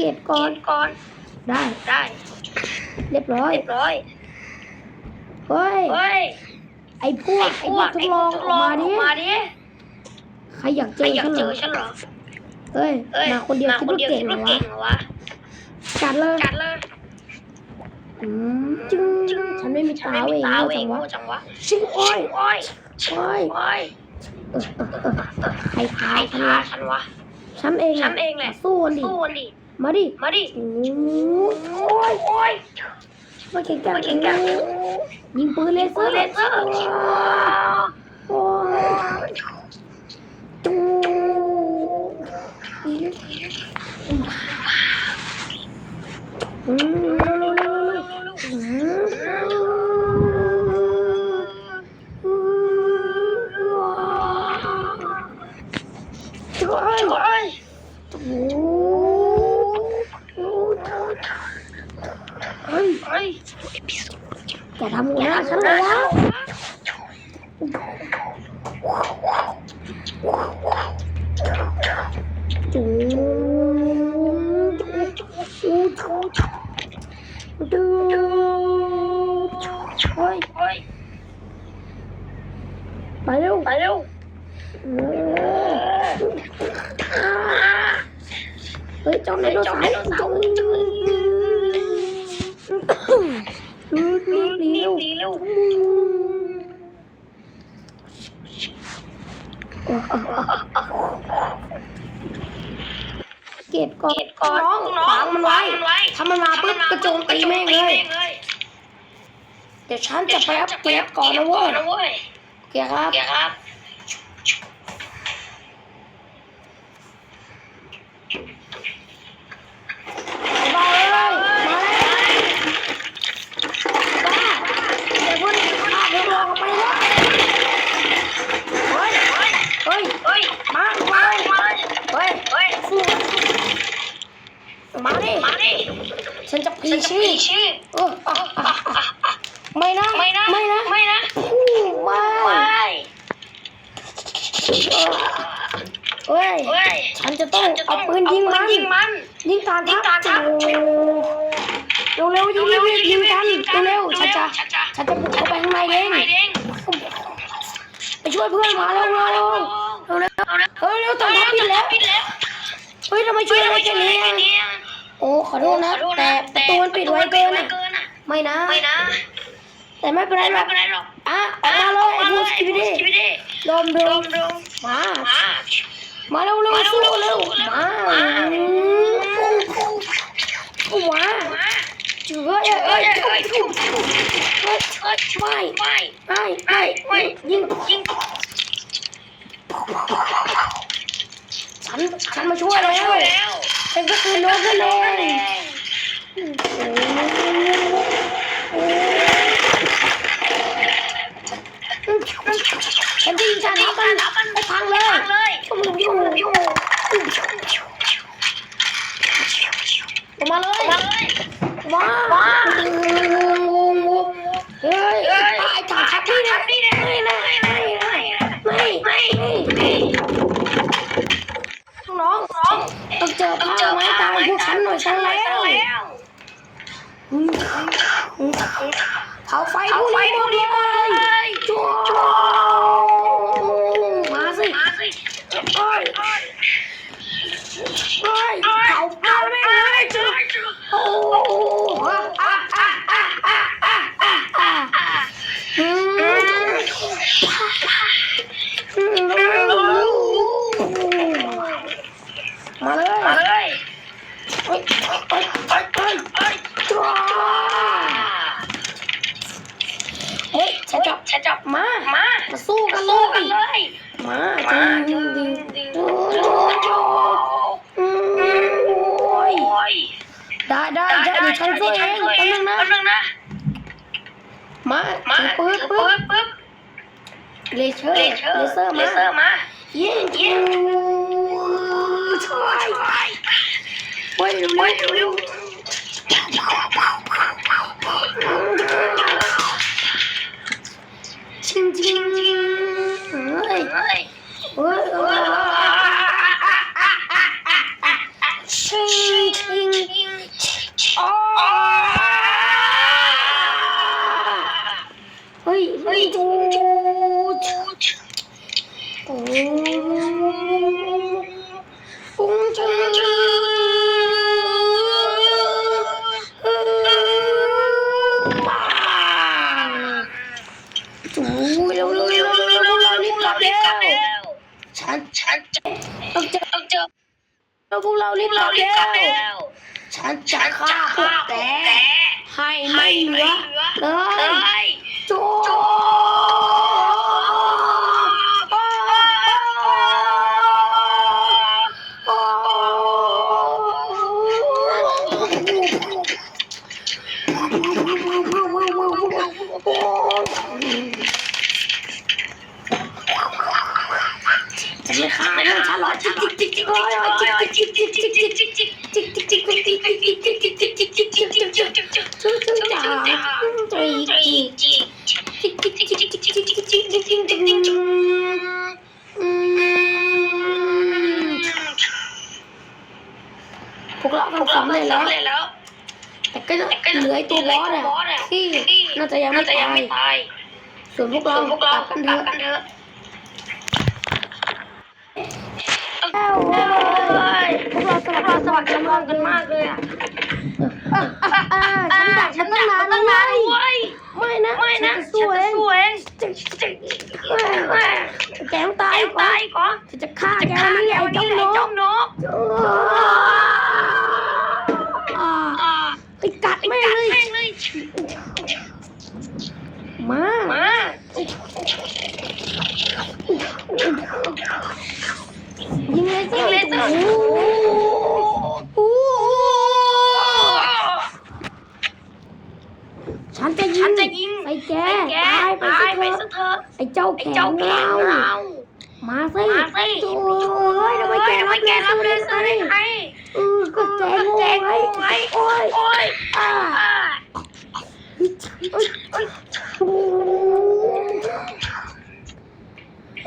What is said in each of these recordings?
เกตก่อน ก่อน ได้ ได้ เรียบร้อย เรียบร้อย เฮ้ย เฮ้ย ไอ้พวก ไอ้พวกทดลองทดอลอกองมาอดิอกมาดิใครอยากเจไม่ออยากฉันเจเหรออฉันเหรอเฮ้ยเอ้ยมาคนเดียวมาคิดคนว่าเดียวเก่งคิดเหรอว่าเก่วะงเหรอวะจัดเลยจัดเลยอืมจึงฉันไม่มีฉันตาไม่เวมีงตาโง่เวจังงวะโง่จังวะชิงโอ้ยโอ้ยโอ้ยโอ้ยเออเออเออเออใครพาใครฉันพาวะฉันวะฉันเองฉันเองแหละสู้กันดิสู้กันดิ มาดิมาดิโอ้โอ้ยโอ้ยมาเก่งจังมาเก่งจังยิงปืนเลเซปือนร์เลเซอร์โอ้ยจูอืมเร็วเร็วเร็วเร็วอืมโอ้ย โอ้ย โอ้เฮ้ย เฮ้ย แกทำหัวหน้าฉันเลยวะจูจูจูจูเฮ้ย เฮ้ย ไปเร็ว ไปเร็ว เฮ้ยเจ้าไดโนเสาร์จูรีบ รี เร็วบเร็วเก็บก่อนเก็บก่อนน้องน้องขวางมันไว้ขวางมันไว้ ถ้ามันมาปุ๊บกระโจมตีแม่งเลยเลยเดี๋ยวฉันจะไปอัพเกรดก่อนนะเว้ยนะเว้ยเกียร์ครับเกียร์ครับ มาเลยมาเลยบ้าเดี๋ยวพุ่งข้าเดี๋ยวลองไปเลยเฮ้ย เฮ้ย เฮ้ย เฮ้ย มามา มา เฮ้ย เฮ้ย สู้ มาดิมาดิฉันจะพีฉันจะชีปีชื่อเอออะอะอะไม่นะ ไม่นะ ไม่นะ ไม่นะอู้ไม่ไม่เฮ้ยเฮ้ยฉันจะต้องฉันจะต้เอาองปืนยิงมันเอาปืยิงมัน ยิงตามยิงตามทัทัพเร็วเร็วๆยิงเร็วๆยิงกันเร็วๆฉันจะฉันจะฉันจะบุกเข้าไปข้างในเองไปเด้งไปช่วยเพื่อนมาเร็วเร็วเร็วเร็วเร็วเฮ้ยเร็วตอนทัพปิดแล้ว ปิดแล้วเฮ้ยทำไมช่วยได้แค่นี้แค่อะนี้ โอ้ขอโทษนะแต่ประตูมันปิดไว้เกินอะนอะไม่นะ ไม่นะ แต่ไม่เป็นไรหรไม่อกเป็นไรหรอกอะออกมาเลยไอ้พวกสกิปปี้สกิปปี้ลมดดูมดมมามา มาเร็วเร็วสู้เร็วมาว้ามาเจือเอ้ยเอ้เอ้ยยเอ้ยเอ้ยเอ้ยเอ้ยไม่ไม่ไม่ไม่ไม่ยิงยิงฉันฉันมาช่วยแล้วช่วยแล้ว ฉันก็คือล้กไปเลยฉันวิ่งฉันแล้วมันแล้วมันไปพังเลยลงมาเลยมาเลยว้า เผาไฟพวกนี้หมดเลย สมัครสมัครกันมากกันมากเลยอะอ่าฉันดักฉันตั้งนานแล้วไงเว้ยไม่นะไม่นะฉัฉันจะจะสู้สู้เอเองงแกต้องตายตายก่อนตายก่อนฉันจะฆ่าจะแกฆ่านี่แกไอ้วันเจ้านี้นไอ้เจ้ากนกอ่าอ่าไปกัดไม่งเลยแม่งเลย มา มายิงเลยยิงเลยจ้ะจ้ะโอ้ ฉันจะยิงไอ้แกตายไปไปซะเถอะไอ้เจ้าแข็งเรา มาสิมาสิโอ้ยทำไมแกรับแกรับเลยไอ้เออก็แกงงไอ้โอ้ยโอ้ยอ่า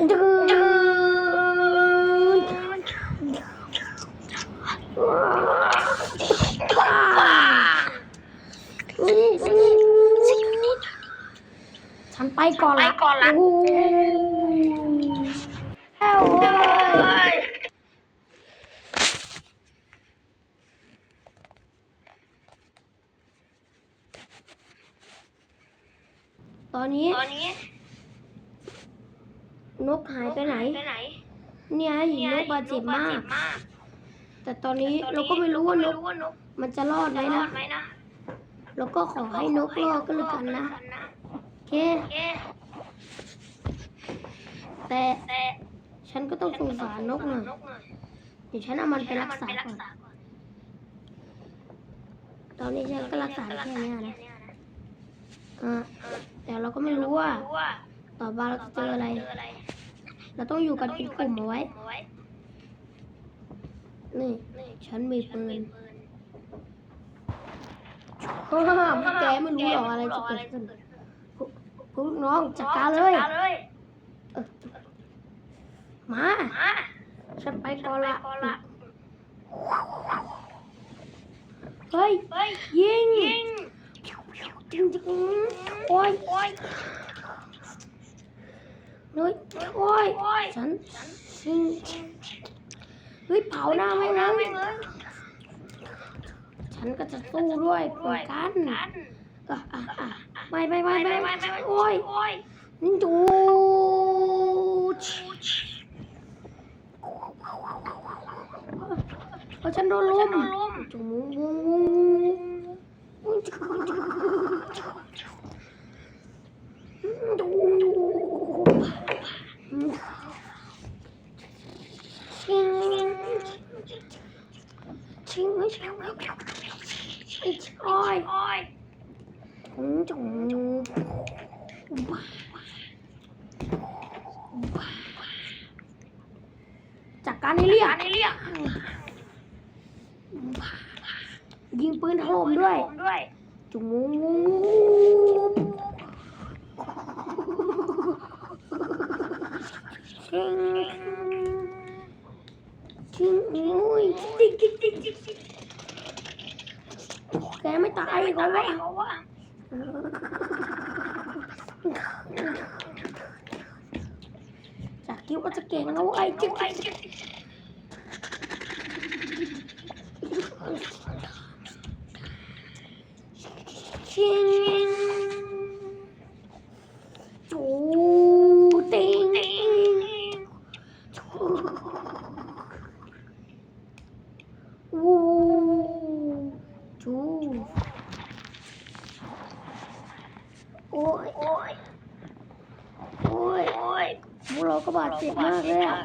ดึงว้า ฉันไปก่อนละไปก่อนละโอ้ยแอ้วเว้ยตอนนี้ตอนนี้นกหายไปไหน ไปไหนเนี่ยนกบาดเจ็บมาก แต่ตอนนี้เราก็ไม่รู้ว่านก มันจะรอดไหมจะรอนะดไหมนะเราก็ขอให้นกรอดก็แล้วกันนะโอ เคโอเคแต่แต่ฉันก็ต้องสงสารนกหน่อยเดี๋ยวฉันเอามันไปรักษาก่อนตอนนี้ฉันก็รักษาแค่เนี้ยนะอ่าแต่เราก็ไม่รู้ว่า ต่อมาเราจะเจออะไร เราต้องอยู่กันเป็นกลุ่มเอาไว้ นี่ ฉันมีปืนฮ่าฮ่าพวกแกไม่รู้หรอกอะไรจะเกิดขึ้นพวก พวกลูกน้องจัดการเลยเออมาฉันไปก่อนละเฮ้ยเฮ้ยยิงยิงจริงจริงโอ้ยโอ้ยเฮ้ยโอ้ยโอ้ยฉันชิงเฮ้ยเผาหน้าไม่นะไม่เลยฉันก็จะสู้ด้วยเหมือนกันกันอะอะอะ ไม่ไม่ไม่ไม่ไม่ไม่ไม่ไม่ไม่โอ้ยโอ้ยดูเพราะฉันโดนลุมโดนลุมจุ๊ดูชิงชิงไม่ชิงโอ้ยโอ้ย จุ๊จากการนี้เรียกากรให้เรียกยิงปืนถล่มด้วยผมด้วย จุ๊บชิงชิงอุ้ยจิ๊กจิ๊กจิ๊กจิ๊กแกไม่ตายเหรอวะเพราะว่า จากที่ว่าจะเก่งแล้วไอ้จิ๊กจิ๊กจิ๊กชิงจูติง ก็บาดเจ็บมากเลยอะ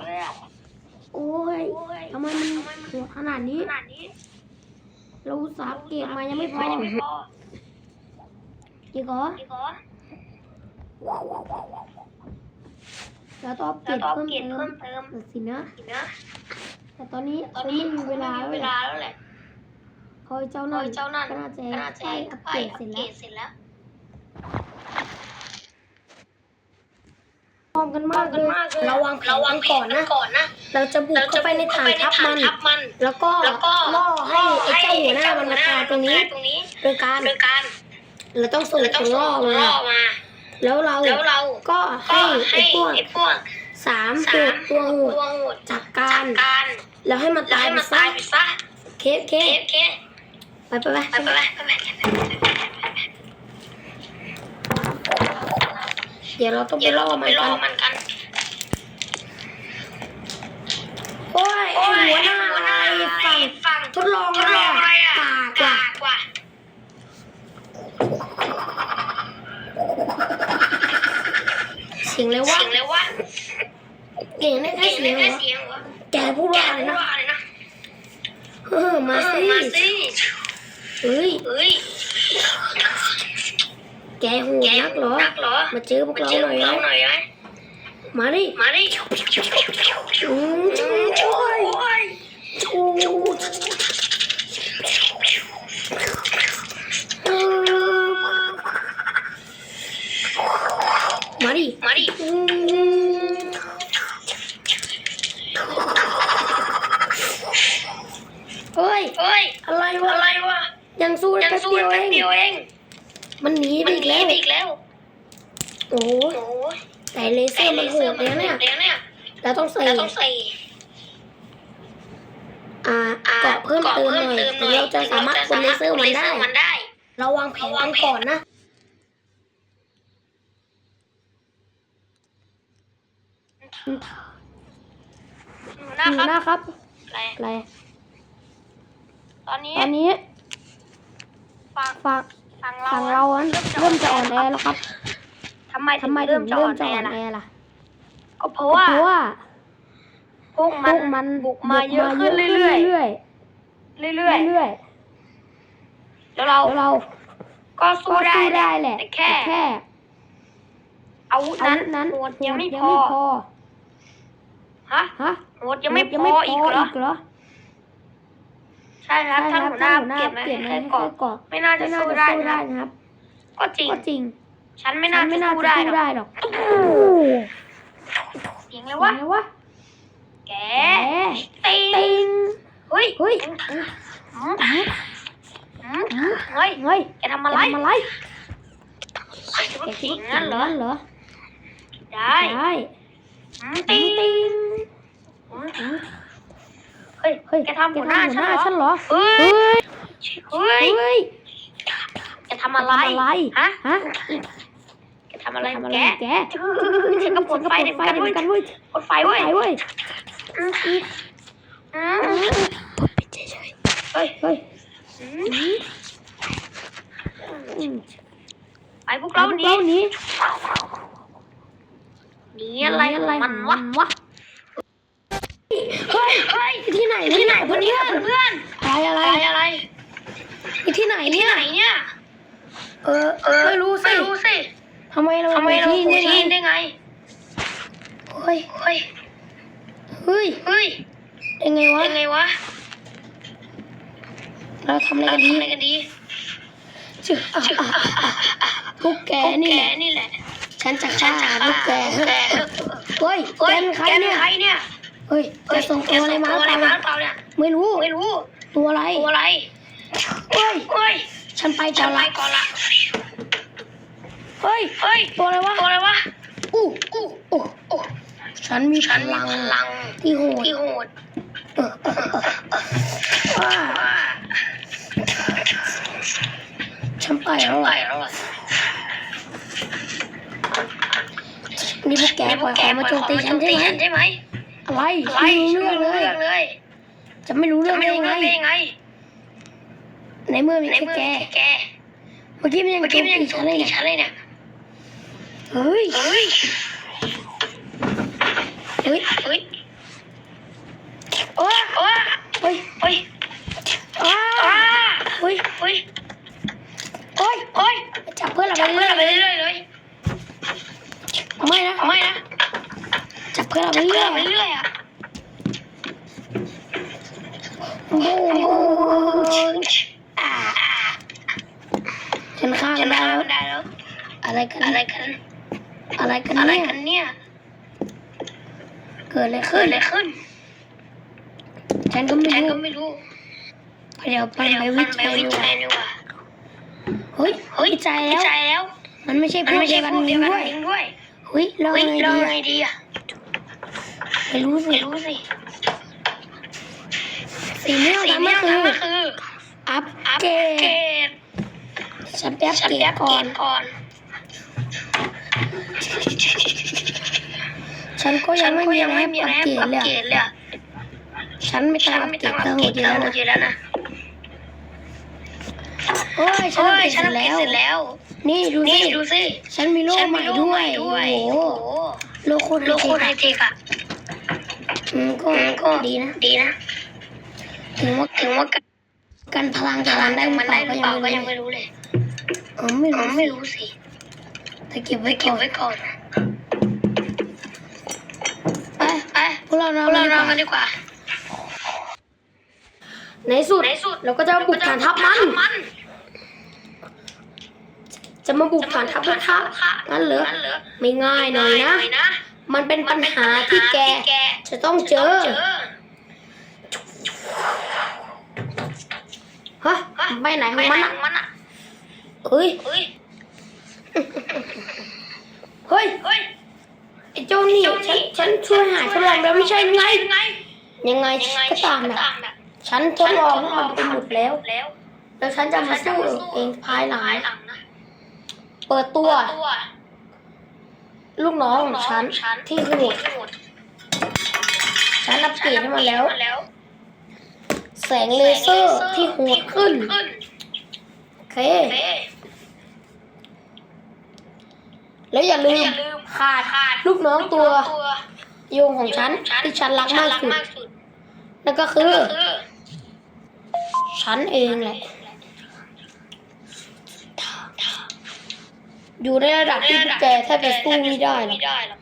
โอ้ยทำไมมันโหดขนาดนี้ขนาดนี้เราอุตสาห์เก็บมายังไม่พอยังไม่พออีกเหรออีกเหรอเราต้องเราเก็บต้องเพิ่มเก็บเติเพิ่มมเติมสินะสินะ แต่ตอนนี้ตอนเขานี้ไม่มีเวลาเวแล้วลาแหละแล้วแหละคอยเจ้าโดนั่นยเจ้านั่นก็น่าจะก็น่าจะใกล้อัปใกล้เกรดอัเสร็ปจเกแล้รว ดเสร็จแล้ว พร้ อมกันมามากกัเลนยมากเลยเราวางแผเรานวากังนแผก่อนนนะก่อนนะเราจะบุกเราจะเข้าไปในฐานทัพมันทับมันแล้วก็แล้วก็ล่อให้ไอ้เจ้าหัวหน้าให้มันมาตายตรงนี้ตรงนี้โดยการโดยการเราต้องส่งเราต้คองนส่ล่องมาล่อมาแล้วเราแล้วเราก็ก็ให้ให้ไอ้พวกไอ้พวกสามสาตัวมตัวโหดตัวโหดจัดจัการดการแล้วให้มันแล้วตายให้ไปมันซะตายไปซะเคสเคเคสสเคสไปไปไปไปไปไปไปไป เดี๋ยวเราต้องไปเดี๋ยวล่เราอต้องมัไปนล่อกันมันกัน โอ้ยไอ้โอ้ยหัวหน้าหัวอะไรหน้าฝั่งฝั่งทดลองทดลองอะไรอะปากว่ะกว่าเสียงเลยว่าเสียงเลยว่าเก่งได้แค่เสียงเสียงเหรอแค่เสียงเหรอแกพูดแกว่าอะไรพูดนะว่าอะไรนะเออมาสิมาสิเฮ้ยเฮ้ย แกโหดแกนักเหรอนักเหรอ มาเจอพวกมาเราเจอหน่อยเรานะหน่อยไหมมาดิ มาดิอืมช่วยโอ้ยชูเออมาดิ มาดิอืมเฮ้ย เฮ้ย อะไรวะ อะไรวะ ยังสู้ได้ยังแป๊บสู้เดียวแป๊เอบงเดียวเอง มันหนีไปมันอีกหนีแล้วไปอีกแล้ว โอ้ยโอ้ยแต่เลเซอร์มันโหดเนี่ยเนี่ยโหดเนี่ยเราต้องใส่เราต้องใส่อ่าเกาะเพิ่มเติมหน่อยถึงเราจะสามารถคนเลเซอร์มันได้มันได้เราวางแผนกันก่อนนะนะหนูครับนะครับอะไรอะไรตอนนี้ ตอนนี้ฝั่งฝากฝั่งเรา ฝั่งเราอะเริ่มจะอ่อนแอแล้วครับทำไมทำไมถึงจะเริ่อ่มอนจะแออ่อนล่ะแอล่ะก็เพราะว่าเพราะว่าพวกพมัวนกมันบุกมาเยอะขึ้นบุกมาเรื่อยเรื่อยๆๆเรื่เรื่อยอยๆแล้วเราๆแล้วเราก็ก็สู้ได้สู้ได้แหละแต่แค่แค่อาวุธอานั้นวุธนั้นโหดยังไม่ยังพอไม่พอฮะฮะโหดยังไม่พออีกเหรอเหรอ ใช่ครับใช่ท่านครับหัวหน้าท่านหัวหน้าเก็บมาเก็บมาให้ให้ก่อนเกาะไม่น่าจะไม่น่าสู้จะได้สู้นะได้นะครับ ก็จริง ก็จริง ฉันไม่ฉัน่านจะไม่น่าสู้จะได้สู้หรอกได้หรอกเสียงเลเห็ยนวะไหมวะแกแหมติงติงเฮ้ยเฮ้ยหืมหืมเฮ้ยเฮ้ยแกทำอะไรทำอะไรแกคิดว่าแกคิเก่ดงว่างั้นเหรอเหรอ ได้ได้หืมติติงงติงหืม เฮ้ยเฮ้ยแกทำหัวหน้าฉันเหรอฉันเหรอเฮ้เฮ้ยยเฮ้ยเฮ้ยแกทำอะไรทำอะไรฮะฮะแกทำอะไรทำอะไรแกแกฉันก็ปลดไฟฉัเด็นกก็กันปลเว้ดยไฟกันเว้ยปลดไฟเว้ยไฟเว้ยอืมอืมเฮ้ยเฮ้ยอืมอืมอืมไปพวกเราหนีเราหนีหนีอะไรอะไรมันมัวะนวะ เฮ้ยเฮ้ยที่ไหนที่ไหนเพื่เพื่ออนนเพื่อนเพื่อนอะไรอะไรอะไรอะไรที่ไหนที่เนี่ยไหนเนี่ยเออไม่รู้สิไม่รู้สิทำไมเราทำไมเราที่อยู่นี่ที่นี่ได้ได้ไงไงเฮ้ยเฮ้ยเฮ้ยเฮ้ยยังไงวะยังไงวะเราทำอะไรเรากันดีทำอะไรกันดีชื่ออะอะอะพวกแกพวกนี่แกแหละนี่แหละฉันจะฉัฆ่านจะพวกแกฆ่าแกเฮ้ยแกเฮ้ยเป็นใครแกเป็เนี่นยใคร เนี่ยเฮ้ยแกส่งตัวอะไรมาแกส่งตัวอะไรเปมาล่าเปล่าเนี่ยไม่รู้ไม่รู้ ตัวอะไรตัวอะไรเฮ้ยเฮ้ยฉันไปก่ฉัอนนไปละก่อนละเฮ้ยเฮ้ยตัวอะไรวะตัวอะไรวะอู้อู้อู้อู้ฉันมีพฉันมีลังพลังที่โหดที่โหดเออเออเออว้าว่าฉันไปแล้วไปอะแล้วอะนี่พวกแกปล่อยของมาโจมตีฉันใช่ไหมใช่ไหม อะไรอะไรไม่รู้เรื่องเลยเลย จะไม่รู้เรื่จะองไม่ได้รู้ยังไงเรื่องได้ยังไงในเมื่อมีในแค่เมื่อแกมีแกเมื่อกี้มันยังเมื่อโจกี้มมันยังตีโจฉัมนเลยตีเนี่ยฉันเลยเนี่ยเฮ้ยเฮ้ยเฮ้ยเฮ้ยโอ้โอ้เฮ้ยเฮ้ยอ้าอ้าเฮ้ยเฮ้ยโอ้ยโอ้ยจับเพื่อนเราจับไปมือเรื่อยเราไปเรื่อยเลยไม่นะไม่นะ จับเพื่อนเราไปจับเรื่มืออยเราไปเรื่อยอะบูมอ่าฉันฆ่าชกันนะได้แล้วมันได้แล้วอะไรกันอะไรกันอะไรกันอะไรเนี่ยกันเนี่ยเกิดอะไรเกิขึ้ดนอะไรขึ้น ฉันก็ไม่ฉันก็รู้ไม่รู้เดี๋ยวไปเดี๋ยวไปมัวินไปจัยวิดีกจัว่ายดีกว่าเฮ้ยเฮ้ยวิจัยวิแล้วจัยแล้ว มันไม่ใช่พมันวกไม่เดีใช่ยวกันพวกเดียวกันด้วยจริงด้วยเฮ้ยเราเฮ้ยไงเราดีไงอะดีอะ ไม่รู้สิไม่รู้สิสิ่งที่เราสิ่งทำที่ก็เราคือทำก็คืออัพอัปเกรเกรดดฉันไปอัพฉันเกรแอดปก่เกอรนดก่อน ฉันก็ยัฉังนไม่ก็มียังอะไรไม่ให้มีอัอะไรพให้เกรดเลยอะอัปเกรดเลยอะฉันไม่ต้ฉัองนอัพไม่เกรต้อดงอัปก็เกโหรดดอยู่ก็แล้วโหนะดอยู่แล้วนะโอ้ยฉันโอ้อัพยเกรดฉันเสร็อัจปเกรแล้ดวเสร็จแล้ว นี่ดูนี่สิดูสิฉันมีโล่ฉันใหมีม่โล่ด้วใหยม่ด้วยโอ้โหโอ้โหโลโคตรโลโคไฮไฮเทคเทคอะ อืมก็อืมก็ก็ดีนะ ดีนะ ถึงว่าถึงว่าการกันพลังจากมันได้หรือมันเปได้ล่าหรือก็เปยัล่างก็ไม่ยังรู้ไม่รู้เลยเออไม่อ๋อรู้ไม่สิรู้สิแต่เก็บไปไว้เก็ก่บอนไว้ก่อนไปไปพวกเราพนอวนกเรานอนกักันนดีดีกกว่าว่า ในสุดในสุดเราก็จะบุกฐานทัพมันมันจะมาบุกฐานทัพกระทะงั้นเหรอนั่นเหรอไม่ง่ายหน่อยนะนะ มันเป็นปัญหาที่แก จะต้องเจอฮะไปไหนขไปองไหนมันอะเฮ้ยเฮ้ย เฮ้ยไอ้เจ้านี่ฉันฉันช่วยหาทดลองแล้วไม่ใช่ไง ยังไงก็ตามก็นะฉันทดลองมันไปหมดแล้วแล้ว แล้วฉันจะมาสู้เองภายหลังเปิดตัว ลูกน้องของฉันที่โหดที่โหดฉันอัปเกรดให้มันแล้วแล้ว แสงเลเซอร์ที่โหดขึ้น โอเคเอ๊ะแล้วอย่าลืมอย่าลืมขาดขาดลูกน้องตัวตัว โยงของฉันที่ฉันรักมากสุดสุดนั่นก็คือก็คือ ฉันเองแหละ อยู่ในระดับที่พวกแกแทบจะสู้ไม่ได้หรอกไม่ได้หรอก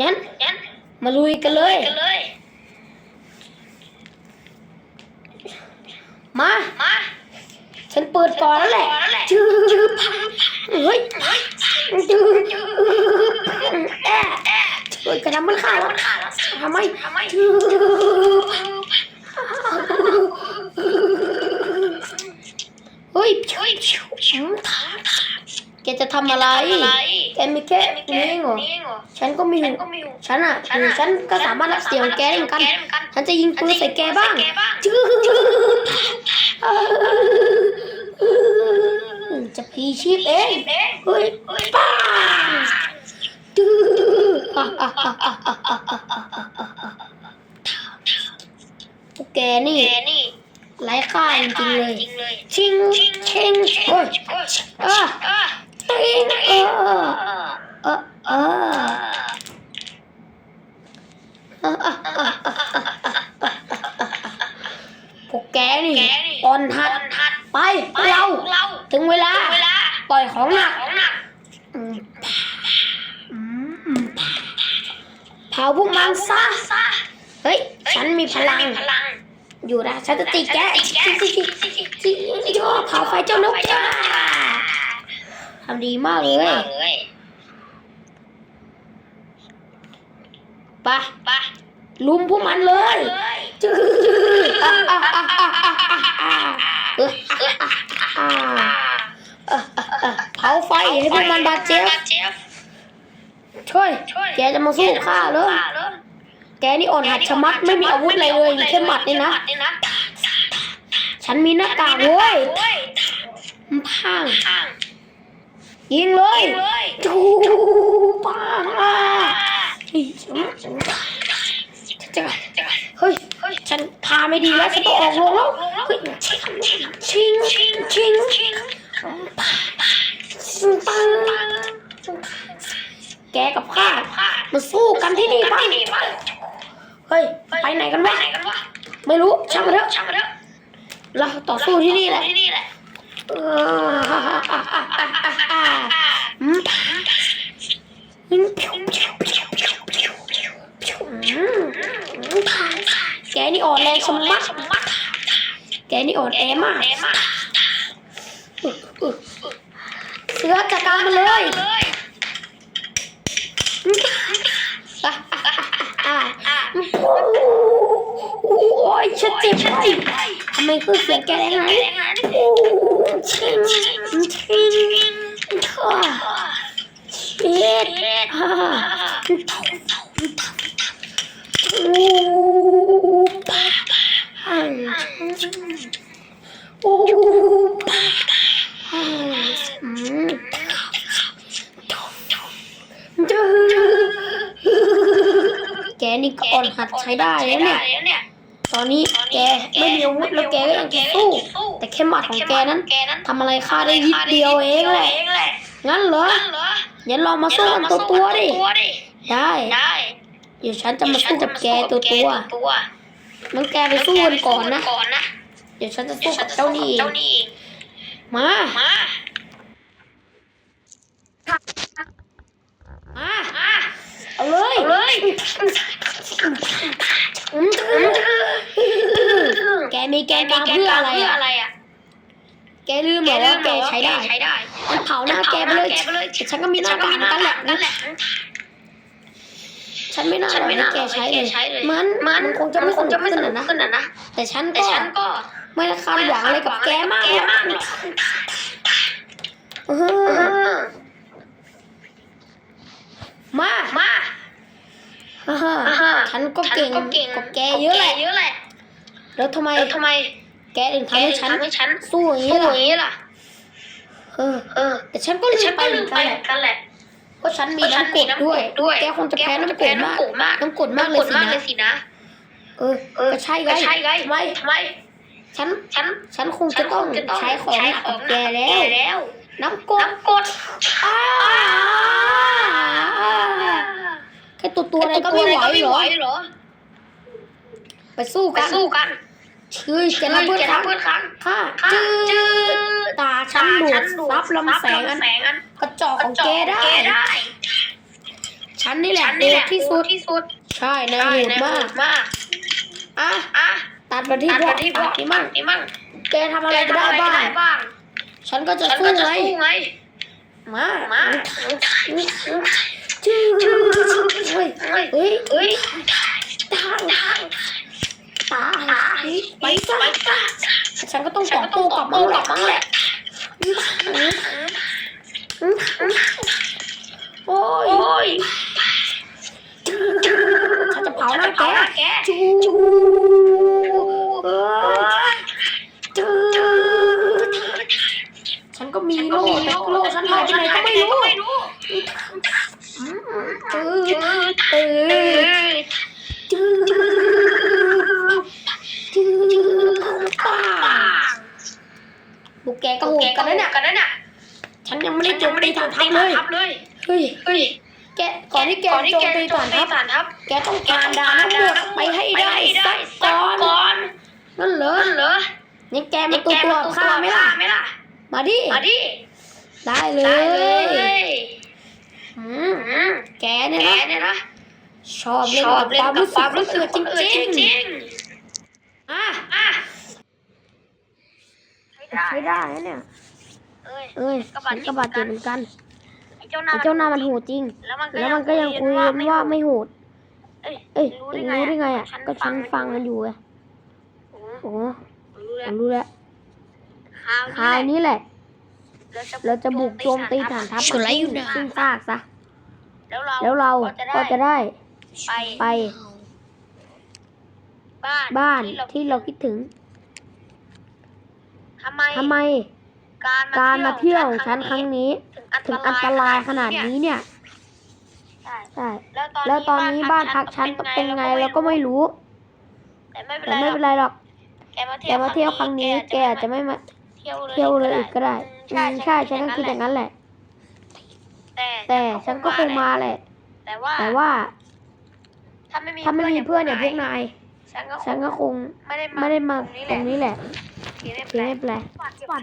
งั้นงั้น มาลุยกันเลยกันเลยมามา ฉันเปิดก่อนแล้วแหละเปิดก่อนแล้วแหละจื้อเฮ้ยจื้อแอะเฮ้ยกระทำมันขาดแล้วมันขาดแล้วทำไมทำไมจื้อเฮ้ยเฮ้ย แกจะทำอะไรอะไร แกมีแค่นี้เองเหรอนี่เหรอ ฉันก็มี ฉันก็ไม่รู้ฉันอะฉันหรืออะฉันก็สามารถรับเสียงแกได้เหมือนกันแกได้เหมือนกัน ฉันจะยิงปืนใส่แกบ้างใส่แกบ้างจื้อจะพีชีพเองเอ๊ะเฮ้ยเฮ้ยป้าจื้อพวกแกนี่แกนี่ไร้ค่าจริงๆเลยจริงเลยชิงชิงโอ้ยเอออะ เออ ติงเออเออเออพวกแกนี่ แกนี่ อ่อนหัด คนทัด ไป ไป เรา เรา ถึงเวลา เวลา ปล่อยของหนัก ของหนัก อืมเผาพวกมันซะ ซะ เฮ้ย ฉันมีพลัง พลัง อยู่นะ ฉันจะตีแกฉันจะตีแกจิจิจิเผาไฟเจ้านกจ้าทำดีมากเลยมากเลยไปไปลุมพวกมันเลยจื้ออะอะอะอะอะอะอะเอออะอะอะอะเผาไฟให้พวกมันบาดเจ็บช่วย แกจะมาสู้ข้าเหรอแกนี่อ่อนหัดชะมัดไม่มีอาวุธอะไรเลยแค่หมัดนี่นะแค่หมัดนี่นะ ฉันมีหน้ากากเว้ยมันพังยิงเลยจูปังอะเฮ้ยฉันเฮ้ยเฮ้ยฉันพาไม่ดีแล้วฉันต้องออกโรงแล้วเฮ้ยชิงชิงชิงชิงปังแกกับข้ามาสู้กันที่นี่บ้างเฮ้ยไปไหนกันวะไม่รู้ช่างมันเถอะ เราต่อสู้ที่นี่แหละแกนี่อ่อนแรงชะมัดแกนี่อ่อนแอมากเสือจัดการมันเลยเลยอะโอ้ยฉันเจ็บ ทำไมคือเสียงแกแรงไงโอ้ชิงชิงค่ะเอ็ดฮ่าโอ้ป้าป้าโอ้ป้าป้าอืมแกนี่ก็อ่อนหัดใช้ได้แล้วเนี่ย ตอนนี้แกไม่มีอาวุธแล้วแกก็ยังจะสู้ แต่แค่หมัดของแกนั้นแกนั้นทำอะไรข้าได้นิดเดียวเองแหละเองแหละงั้นเหรอนั่นเหรองั้นลองมาสู้กันตัวตัวๆดิตัวดิได้ได้เดี๋ยวฉันจะมาสู้กับแกตัวตัวตัวๆงั้นแกไปสู้กันก่อนนะก่อนนะเดี๋ยวฉันจะเดี๋ยสู้วฉักับจะเจ้านี่เจ้านี่มามามามา เอาเลยเอาเลยอืมแกมีแกนกลางเพื่ออะไรเพื่ออะอะไรอะ แกลืมเหรอว่าแกใช้ได้ใช้ได้งั้นเผาหน้าแกไปเลยแต่ฉันก็มีหน้ากากเหมือนกันแหละนั่นแหละฉันไม่น่าฉันหรอกไม่ให้น่าแกใช้เลยใช้เลยมันมันคงจะไม่สนุกขึ้นนะนะขึ้นนะนะ แต่ฉันแต่ก็ฉันก็ ไม่ได้คาดหวังอะไรกับแกมากหรอก มากหรอก เออมา มา ฮ่าฮ่า ฉันก็เก่งกับแกเยอะแหละเยอะแหละแล้วทำไมแล้วทำไม แกถึงทำให้ฉันทำให้ฉันสู้อย่างนี้สู้อล่ะย่างนี้ล่ะเออเออแต่ฉันก็แต่ลืฉัมนไปก็เหลืมือมนไปกันแหเหละมือนกันแหละว่าฉันมีว่าฉันน้ำกมีรดน้ำกด้วยรดด้วย แกคงจะแพ้น้ำกรดมากแพ้น้ำกรดมากน้ำกรดมากเลยสิน้ำกรดมากนะเลยสินะ เออเออก็ใช่ไงก็ใช่ไงทำไมทำไมฉันฉันฉันคงจะต้องใช้ของใช้ให้ขอกับงแกแล้วแล้ว น้ำกรดน้ำกรดอ้า แค่ตัวตัวอะไรก็ไม่ไหวเหรอเหรอไปสู้ไปกันสู้กันเชื่อแกรับเพื่อนแกครั้รังบเพื่อนครั้งข้าข้าจืจืดดตาฉันดูดซับลำแสงอันแสงอันกระจอกของแกได้ได้ฉันนี่แหละฉันโหนี่แหดละที่สุดที่สุด ใช่นายโหดมากมากอะอะตัดมาที่ตัดพวมากที่พวกนี่มั่งนี่มั่งแกทำอะไรก็ได้แกทำบ้างบ้าง ฉันก็จะฉันสู้ก็จะไงสู้ไงมามา จืดเฮ้ยเฮ้ยเฮ้ยเฮ้ยตาตาไปซะไปซะฉันก็ต้องฉัตนอบก็ต้อโต้งกลับตมาอบแหโต้ละกลับมั้งแหละโอ้ยโอ้ยฉันจะเผาหน้าแกจูจืดฉันก็มีโล่โล่ฉันหายไปไหนก็ไม่รู้ จืดเออจืดจืดป้าพวกแกก็โหดกันนะเนี่ยกันนั่นน่ะฉันยังไม่ได้โจมตีฐานทัพเลยเฮ้ยเฮ้ยแกก่อนที่แกโจมตีฐานทัพทัพแกต้องการดาวทั้งหมดไปให้ได้สักก่อนนั่นเหรอนั่นเหรอยังแกมาตัวตัวข้าไม่ล่ะมาดิมาดิได้เลย แกเนี่ยแกนะเนี่ยนะชอบเล่นชอบกับเล่คนวามกับรู้คสึวากมรู้รู้สึสึกกจคนอื่นริงจริงๆอะๆอะใช้ได้นะเนี่ย เอ้ยเอ้ยกระบาดฉันกระบาดเจ็บเหมือนกันไอ้เจ้าหน้าไอ้เจ้าหน้ามันโหดจริงแล้วมันแล้วมันก็ยังคุยว่าไม่โหด เอ้ยเอ้ยรู้รู้ได้ได้ไงไงอะอะ ก็ฉันฟังมันอยู่ไงโอ้โอ้รู้ผแล้วมรู้แล้วคราวคราวนี้แหละ เราจะเราจะบุกโจมตีฐานทัพฉุนไล่อยู่นะซึ่งซากซะ แล้วเราแล้วเราก็ก็จะจะได้ได้ไปไปบ้านบ้านที่ที่เราคิดถึงทำไมทำไมการการมาเที่ยวของขฉันครั้งนี้ ถึถึงงอัอันนตตรารายยขขนานาดดนี้นี้เนี่ยใช่ใช่แล้วตอนแล้วตอนนี้บ้านพักฉันเป็เป็นไงเราก็ไม่รู้ แต่ไม่เป็นแต่ไรไม่เป็นไรหรอกแกมาแกมาเที่ยวครั้งนี้แกอาจจะไม่มาเที่ยวเลยเที่ยวเลยอีกก็ได้ ใช่อืมใช่ฉันก็คิดอย่างนั้นแหละ แต่แต่ฉันก็คงมาแหละแต่แต่ว่าแต่ว่าถ้าไม่มีถ้าไม่มีเพื่อนอย่างพวกนาย ฉันก็ฉันก็คงไม่ได้ไม่ได้มาตรงนี้ตรงนี้แหละทีไม่ทีไม่เป็นไรเป็นไร